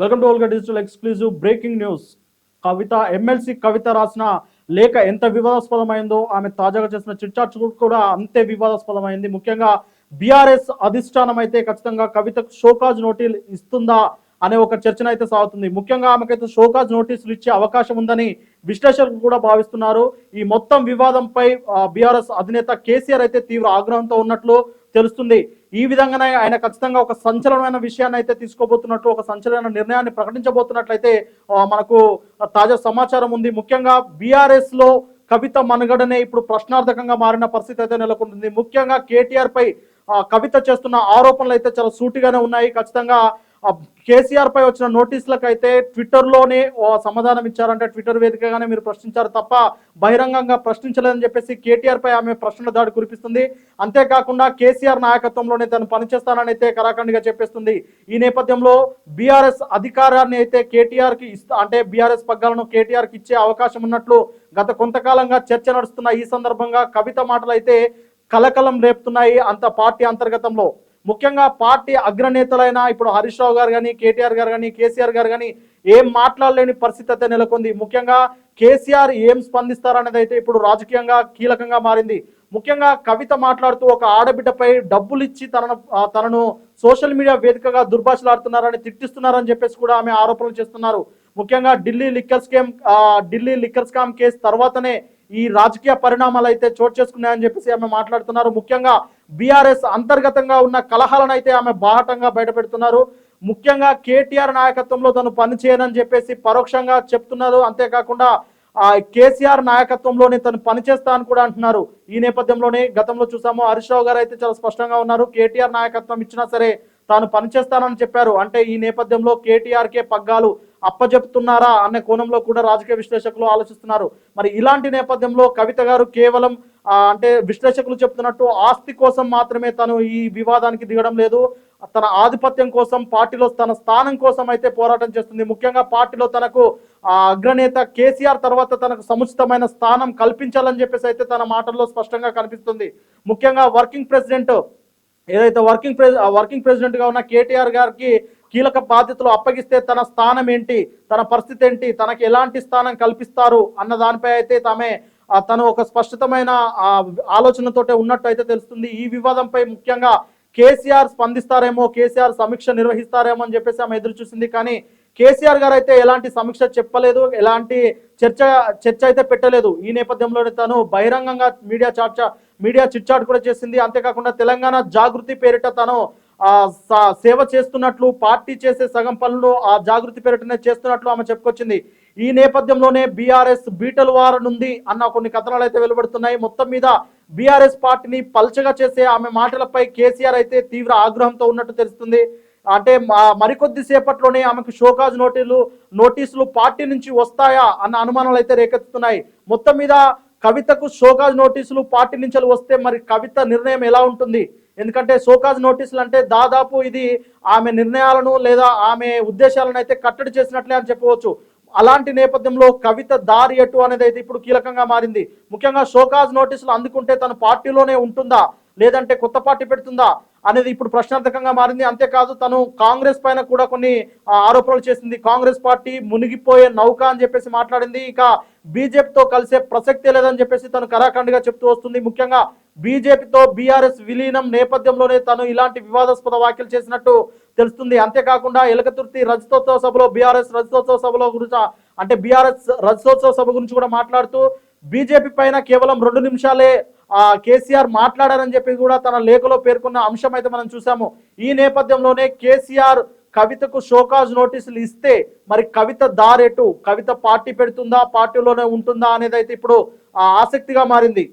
Welcome to Olga digital exclusive breaking news. Kavitha MLC Kavitha రాసిన లేఖ ఎంత వివాదాస్పదమైందో ఆమె తాజాగా చేసిన చిట్చాట్ కూడా అంతే వివాదాస్పదమైంది. ముఖ్యంగా బీఆర్ఎస్ అధిష్టానం అయితే ఖచ్చితంగా కవితకు షోకాజ్ నోటీసు ఇస్తుందా అనే ఒక చర్చన అయితే సాగుతుంది. ముఖ్యంగా ఆమెకైతే షోకాజ్ నోటీసులు ఇచ్చే అవకాశం ఉందని విశ్లేషకులు కూడా భావిస్తున్నారు. ఈ మొత్తం వివాదంపై బీఆర్ఎస్ అధినేత కేసీఆర్ అయితే తీవ్ర ఆగ్రహంతో ఉన్నట్లు తెలుస్తుంది. ఈ విధంగానే ఆయన ఖచ్చితంగా ఒక సంచలనమైన విషయాన్ని అయితే తీసుకోబోతున్నట్లు ఒక సంచలన నిర్ణయాన్ని ప్రకటించబోతున్నట్లయితే మనకు తాజా సమాచారం ఉంది. ముఖ్యంగా బీఆర్ఎస్లో కవిత మనుగడనే ఇప్పుడు ప్రశ్నార్థకంగా మారిన పరిస్థితి అయితే నెలకొంటుంది. ముఖ్యంగా కేటీఆర్ పై కవిత చేస్తున్న ఆరోపణలు అయితే చాలా సూటిగానే ఉన్నాయి. ఖచ్చితంగా కేసీఆర్ పై వచ్చిన నోటీసులకు అయితే ట్విట్టర్లోనే సమాధానం ఇచ్చారంటే ట్విట్టర్ వేదికగానే మీరు ప్రశ్నించారు తప్ప బహిరంగంగా ప్రశ్నించలేదని చెప్పేసి కేటీఆర్ పై ఆమె ప్రశ్నల దాడి కురిపిస్తుంది. అంతేకాకుండా కేసీఆర్ నాయకత్వంలోనే తను పనిచేస్తానని అయితే కరాఖండిగా చెప్పేస్తుంది. ఈ నేపథ్యంలో బీఆర్ఎస్ అధికారాన్ని అయితే కేటీఆర్కి ఇస్తా అంటే బీఆర్ఎస్ పగ్గాలను కేటీఆర్కి ఇచ్చే అవకాశం ఉన్నట్లు గత కొంతకాలంగా చర్చ నడుస్తున్న ఈ సందర్భంగా కవిత మాటలు అయితే కలకలం రేపుతున్నాయి అంత పార్టీ అంతర్గతంలో. ముఖ్యంగా పార్టీ అగ్రనేతలైన ఇప్పుడు హరీష్ రావు గారు కానీ కేటీఆర్ గారు కానీ కేసీఆర్ గారు కానీ ఏం మాట్లాడలేని పరిస్థితి అయితే నెలకొంది. ముఖ్యంగా కేసీఆర్ ఏం స్పందిస్తారనేది అయితే ఇప్పుడు రాజకీయంగా కీలకంగా మారింది. ముఖ్యంగా కవిత మాట్లాడుతూ ఒక ఆడబిడ్డపై డబ్బులు ఇచ్చి తనను తనను సోషల్ మీడియా వేదికగా దుర్భాషలాడుతున్నారని తిట్టిస్తున్నారని చెప్పేసి కూడా ఆమె ఆరోపణలు చేస్తున్నారు. ముఖ్యంగా Delhi liquor scam Delhi liquor scam case తర్వాతనే ఈ రాజకీయ పరిణామాలు అయితే చోటు చేసుకున్నాయని చెప్పేసి ఆమె మాట్లాడుతున్నారు. ముఖ్యంగా బీఆర్ఎస్ అంతర్గతంగా ఉన్న కలహాలను అయితే ఆమె బాహటంగా బయటపెడుతున్నారు. ముఖ్యంగా కేటీఆర్ నాయకత్వంలో తను పనిచేయనని చెప్పేసి పరోక్షంగా చెప్తున్నారు. అంతేకాకుండా ఆ కేసీఆర్ నాయకత్వంలోనే తను పనిచేస్తా అని కూడా అంటున్నారు. ఈ నేపథ్యంలోనే గతంలో చూసాము హరీష్ రావు గారు అయితే చాలా స్పష్టంగా ఉన్నారు. కేటీఆర్ నాయకత్వం ఇచ్చినా సరే తాను పనిచేస్తానని చెప్పారు. అంటే ఈ నేపథ్యంలో కేటీఆర్ కే పగ్గాలు అప్పజెప్తున్నారా అనే కోణంలో కూడా రాజకీయ విశ్లేషకులు ఆలోచిస్తున్నారు. మరి ఇలాంటి నేపథ్యంలో కవిత గారు కేవలం అంటే విశ్లేషకులు చెప్తున్నట్టు ఆస్తి కోసం మాత్రమే తను ఈ వివాదానికి దిగడం లేదు. తన ఆధిపత్యం కోసం పార్టీలో తన స్థానం కోసం అయితే పోరాటం చేస్తుంది. ముఖ్యంగా పార్టీలో తనకు అగ్రనేత కేసీఆర్ తర్వాత తనకు సముచితమైన స్థానం కల్పించాలని చెప్పేసి అయితే తన మాటల్లో స్పష్టంగా కనిపిస్తుంది. ముఖ్యంగా వర్కింగ్ ప్రెసిడెంట్ ఏదైతే వర్కింగ్ ప్రెసి వర్కింగ్ ప్రెసిడెంట్గా ఉన్న కేటీఆర్ గారికి కీలక బాధ్యతలు అప్పగిస్తే తన స్థానం ఏంటి తన పరిస్థితి ఏంటి తనకి ఎలాంటి స్థానం కల్పిస్తారు అన్న దానిపై అయితే తామే తను ఒక స్పష్టతమైన ఆలోచనతోటే ఉన్నట్టు అయితే తెలుస్తుంది. ఈ వివాదంపై ముఖ్యంగా కేసీఆర్ స్పందిస్తారేమో కేసీఆర్ సమీక్ష నిర్వహిస్తారేమో అని చెప్పేసి ఆమె ఎదురు చూసింది. కానీ కేసీఆర్ గారు అయితే ఎలాంటి సమీక్ష చెప్పలేదు ఎలాంటి చర్చ చర్చ అయితే పెట్టలేదు. ఈ నేపథ్యంలోనే తను బహిరంగంగా మీడియా చర్చ మీడియా చిట్చాట్ కూడా చేసింది. అంతేకాకుండా తెలంగాణ జాగృతి పేరిట తను సేవ చేస్తున్నట్లు పార్టీ చేసే సగం పనులు ఆ జాగృతి పేరిటనే చేస్తున్నట్లు ఆమె చెప్పుకొచ్చింది. ఈ నేపథ్యంలోనే బీఆర్ఎస్ బీటల్ వార నుండి అన్న కొన్ని కథనాలు అయితే వెలువడుతున్నాయి. మొత్తం మీద బీఆర్ఎస్ పార్టీని పల్చగా చేసే ఆమె మాటలపై కేసీఆర్ అయితే తీవ్ర ఆగ్రహంతో ఉన్నట్టు తెలుస్తుంది. అంటే మరికొద్ది సేపట్లోనే ఆమెకు షోకాజ్ నోటీసులు నోటీసులు పార్టీ నుంచి వస్తాయా అన్న అనుమానాలు అయితే రేకెత్తుతున్నాయి. మొత్తం మీద కవితకు షోకాజ్ నోటీసులు పార్టీ నుంచి వస్తే మరి కవిత నిర్ణయం ఎలా ఉంటుంది? ఎందుకంటే షోకాజ్ నోటీసులు అంటే దాదాపు ఇది ఆమె నిర్ణయాలను లేదా ఆమె ఉద్దేశాలను అయితే కట్టడి చేసినట్లే అని చెప్పవచ్చు. అలాంటి నేపథ్యంలో కవిత దారి ఎటు అనేది అయితే ఇప్పుడు కీలకంగా మారింది. ముఖ్యంగా షోకాజ్ నోటీసులు అందుకుంటే తన పార్టీలోనే ఉంటుందా? లేదంటే కొత్త పార్టీ పెడుతుందా? అనేది ఇప్పుడు ప్రశ్నార్థకంగా మారింది. అంతేకాదు తను కాంగ్రెస్ పైన కూడా కొన్ని ఆరోపణలు చేసింది. కాంగ్రెస్ పార్టీ మునిగిపోయే నౌక అని చెప్పేసి మాట్లాడింది. ఇక బీజేపీతో కలిసే ప్రసక్తే లేదని చెప్పేసి తను కరాఖండిగా చెప్తూ వస్తుంది. ముఖ్యంగా బీజేపీతో బీఆర్ఎస్ విలీనం నేపథ్యంలోనే తను ఇలాంటి వివాదాస్పద వ్యాఖ్యలు చేసినట్టు తెలుస్తుంది. అంతేకాకుండా ఎలకతుర్తి రజతోత్సవ సభలో బీఆర్ఎస్ రజతోత్సవ సభలో గురించి అంటే బీఆర్ఎస్ రజతోత్సవ సభ గురించి కూడా మాట్లాడుతూ బీజేపీ పైన కేవలం రెండు నిమిషాలే కేసీఆర్ మాట్లాడారని చెప్పి కూడా తన లేఖలో పేర్కొన్న అంశం అయితే మనం చూసాము. ఈ నేపథ్యంలోనే కేసీఆర్ కవితకు షోకాజ్ నోటీసులు ఇస్తే మరి కవిత దారెటు కవిత పార్టీ పెడుతుందా పార్టీలోనే ఉంటుందా అనేది అయితే ఇప్పుడు ఆసక్తిగా మారింది.